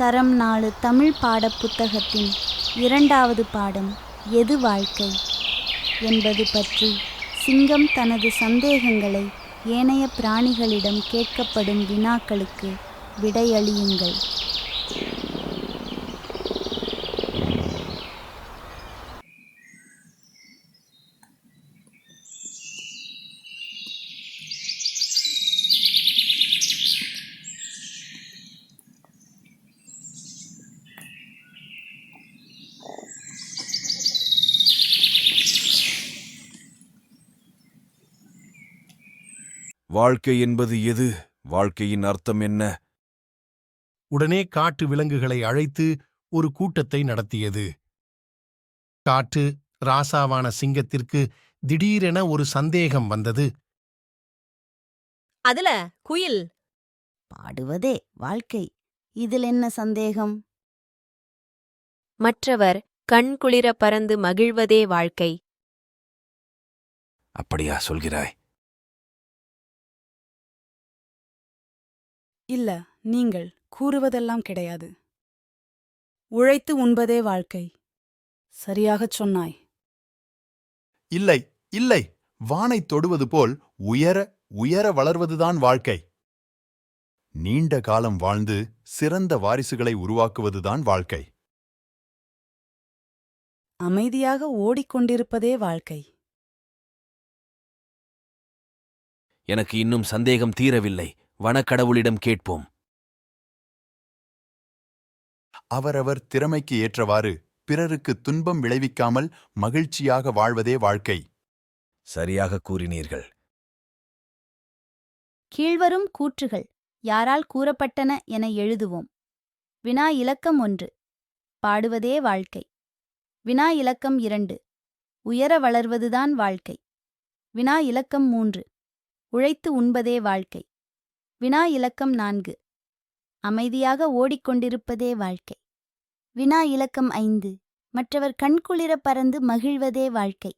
தரம் நாலு தமிழ் பாடப் புத்தகத்தின் இரண்டாவது பாடம் எது வாழ்க்கை? என்பது பற்றி சிங்கம் தனது சந்தேகங்களை ஏனைய பிராணிகளிடம் கேட்கப்படும் வினாக்களுக்கு விடையளியுங்கள். வாழ்க்கை என்பது எது? வாழ்க்கையின் அர்த்தம் என்ன? உடனே காட்டு விலங்குகளை அழைத்து ஒரு கூட்டத்தை நடத்தியது. காட்டு ராசாவான சிங்கத்திற்கு திடீரென ஒரு சந்தேகம் வந்தது. அதுல குயில். பாடுவதே வாழ்க்கை. இதில் என்ன சந்தேகம்? மற்றவர் கண்குளிர பறந்து மகிழ்வதே வாழ்க்கை. அப்படியா சொல்கிறாய்? இல்ல நீங்கள் கூறுவதெல்லாம் கிடையாது. உழைத்து உண்பதே வாழ்க்கை. சரியாகச் சொன்னாய். இல்லை இல்லை. வானைத் தொடுவது போல் உயர உயர வளர்வதுதான் வாழ்க்கை. நீண்ட காலம் வாழ்ந்து சிறந்த வாரிசுகளை உருவாக்குவதுதான் வாழ்க்கை. அமைதியாக ஓடிக்கொண்டிருப்பதே வாழ்க்கை. எனக்கு இன்னும் சந்தேகம் தீரவில்லை. வனக்கடவுளிடம் கேட்போம். அவரவர் திறமைக்கு ஏற்றவாறு பிறருக்கு துன்பம் விளைவிக்காமல் மகிழ்ச்சியாக வாழ்வதே வாழ்க்கை. சரியாக கூறினீர்கள். கீழ்வரும் கூற்றுகள் யாரால் கூறப்பட்டன என எழுதுவோம். வினா இலக்கம் ஒன்று பாடுவதே வாழ்க்கை. வினா இலக்கம் இரண்டு உயர வளர்வதுதான் வாழ்க்கை. வினா இலக்கம் மூன்று உழைத்து உண்பதே வாழ்க்கை. வினா இலக்கம் நான்கு. அமைதியாக ஓடிக்கொண்டிருப்பதே வாழ்க்கை. வினா இலக்கம் ஐந்து. மற்றவர் கண்குளிர பறந்து மகிழ்வதே வாழ்க்கை.